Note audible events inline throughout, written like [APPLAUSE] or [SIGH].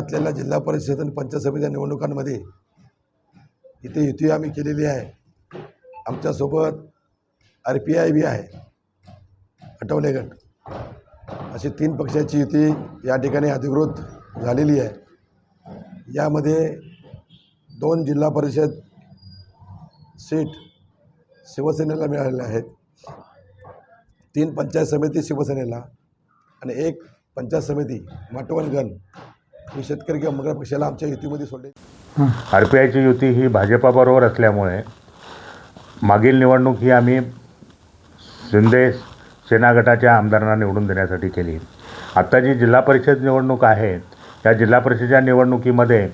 घातलेल्या जिल्हा परिषद आणि पंचायत समिती निवडणुकांमध्ये इथे युती आम्ही केलेली आहे. आमच्यासोबत आर पी आय बी आहे. आठवले गट. अशी तीन पक्षाची युती या ठिकाणी अधिकृत झालेली आहे. यामध्ये दोन जिल्हा परिषद सीट शिवसेनेला मिळालेल्या आहेत. तीन पंचायत समिती शिवसेनेला आणि एक पंचायत समिती माटवणगण ही शेतकरी किंवा मगर पक्षाला आमच्या युतीमध्ये सोडले. आर पी आयची युती ही भाजपाबरोबर असल्यामुळे मागील निवडणूक ही आम्ही शिंदे सेना गटाच्या आमदारांना निवडून देण्यासाठी केली. आत्ता जी जिल्हा परिषद निवडणूक आहे त्या जिल्हा परिषदेच्या निवडणुकीमध्ये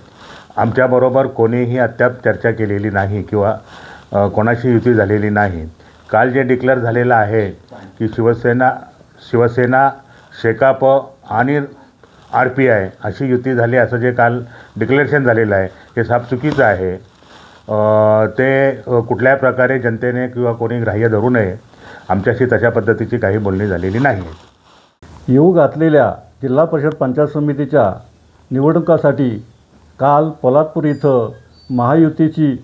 आमच्याबरोबर कोणीही अद्याप चर्चा केलेली नाही किंवा कोणाशी युती झालेली नाही. काल जे डिक्लेअर झालेलं आहे की शिवसेना शिवसेना शेकाप आणि आर पी आय अशी युती झाली असं जे काल डिक्लेरेशन झालेलं आहे हे साफ चुकीचं आहे. ते कुठल्याही प्रकारे जनतेने किंवा कोणी ग्राह्य धरू नये आमच्याशी तशा पद्धतीची काही बोलणी झालेली नाही. येऊ घातलेल्या जिल्हा परिषद पंचायत समितीच्या निवडणुकासाठी काल पोलादपूर इथं महायुतीची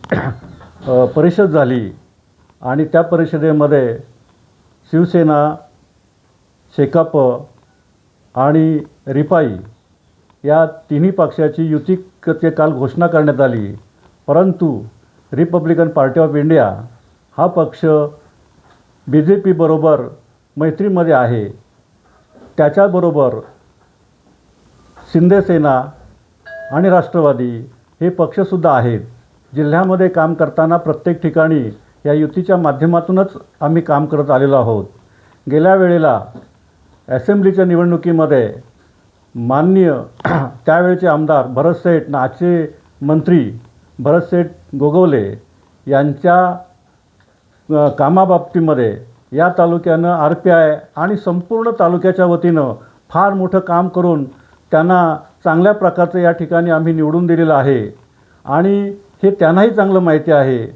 परिषद झाली आणि त्या परिषदेमध्ये शिवसेना शेकाप आणि रिपाई या तिन्ही पक्षाची युती ते काल घोषणा करण्यात आली. परंतु रिपब्लिकन पार्टी ऑफ इंडिया हा पक्ष बी जे पीबरोबर मैत्रीमध्ये आहे. त्याच्याबरोबर शिंदेसेना आणि राष्ट्रवादी हे पक्षसुद्धा आहेत. जिल्ह्यामध्ये काम करताना प्रत्येक ठिकाणी या युतीच्या माध्यमातूनच आम्ही काम करत आलेलो आहोत. गेल्या वेळेला असेंब्लीच्या निवडणुकीमध्ये माननीय [CLEARS THROAT] त्यावेळचे आमदार भरतसेठ नाचे मंत्री भरतसेठ गोगवले यांच्या कामाबाबतीमध्ये या तालुक्यानं आर पी आय आणि संपूर्ण तालुक्याच्या वतीनं फार मोठं काम करून त्यांना चांगल्या प्रकारचं या ठिकाणी आम्ही निवडून दिलेलं आहे. आणि हे त्यांनाही चांगलं माहिती आहे.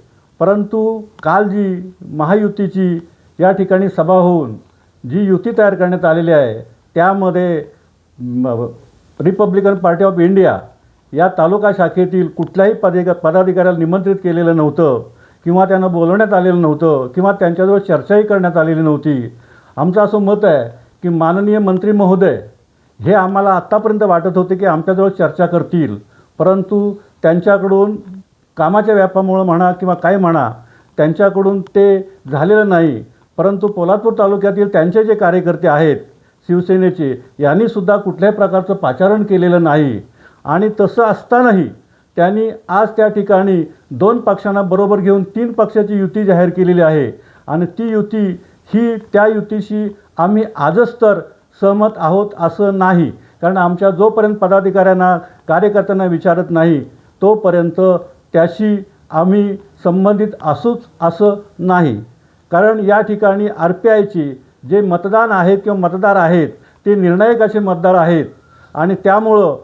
परंतु काल जी महायुतीची या ठिकाणी सभा होऊन जी युती तयार करण्यात आलेली आहे त्यामध्ये रिपब्लिकन पार्टी ऑफ इंडिया या तालुका शाखेतील कुठल्याही पदिका पदाधिकाऱ्याला निमंत्रित केलेलं नव्हतं किंवा त्यांना बोलवण्यात आलेलं नव्हतं किंवा त्यांच्याजवळ चर्चाही करण्यात आलेली नव्हती. आमचं असं मत आहे की माननीय मंत्री महोदय हे आम्हाला आत्तापर्यंत वाटत होते की आमच्याजवळ चर्चा करतील परंतु त्यांच्याकडून कामाच्या व्यापामुळं म्हणा किंवा काय म्हणा त्यांच्याकडून ते झालेलं नाही. परंतु पोलादपूर तालुक्यातील त्यांचे जे कार्यकर्ते आहेत शिवसेनेचे यांनीसुद्धा कुठल्याही प्रकारचं पाचारण केलेलं नाही. आणि तसं असतानाही त्यांनी आज त्या ठिकाणी दोन पक्षांना बरोबर घेऊन तीन पक्षाची युती जाहीर केलेली आहे. आणि ती युती ही त्या युतीशी आम्ही आजच तर सहमत आहोत असं नाही. कारण आमच्या जोपर्यंत पदाधिकाऱ्यांना कार्यकर्त्यांना विचारत नाही तोपर्यंत त्याशी आम्ही संबंधित असूच असं नाही. कारण या ठिकाणी आर पी आयची जे मतदान आहेत किंवा मतदार आहेत ते निर्णायक असे मतदार आहेत. आणि त्यामुळं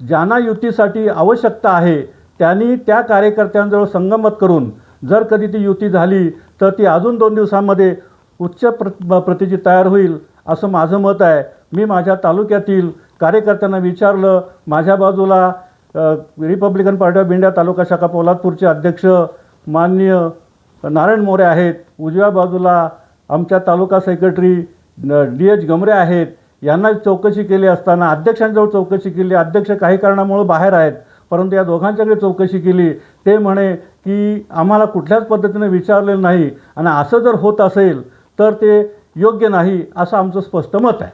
ज्यांना युतीसाठी आवश्यकता आहे त्यांनी त्या कार्यकर्त्यांजवळ संगमत करून जर कधी ती युती झाली तर ती अजून दोन दिवसांमध्ये उच्च प्र प्रतीची तयार होईल असं माझं मत आहे. मी माझ्या तालुक्यातील कार्यकर्त्यांना विचारलं माझ्या बाजूला Republican Party of India taluka शाखा पोलादपूरचे अध्यक्ष माननीय नारायण मोरे आहेत उजव्या बाजूला आमच्या taluka secretary D H Gamare आहेत. यांना चौकशी केली असताना अध्यक्षांजवळ चौकशी केली अध्यक्ष काही कारणामुळं बाहेर आहेत परंतु या दोघांच्याकडे चौकशी केली. ते म्हणे की आम्हाला कुठल्याच पद्धतीने विचारलेलं नाही आणि असं जर होत असेल तर ते योग्य नाही असं आमचं स्पष्ट मत आहे.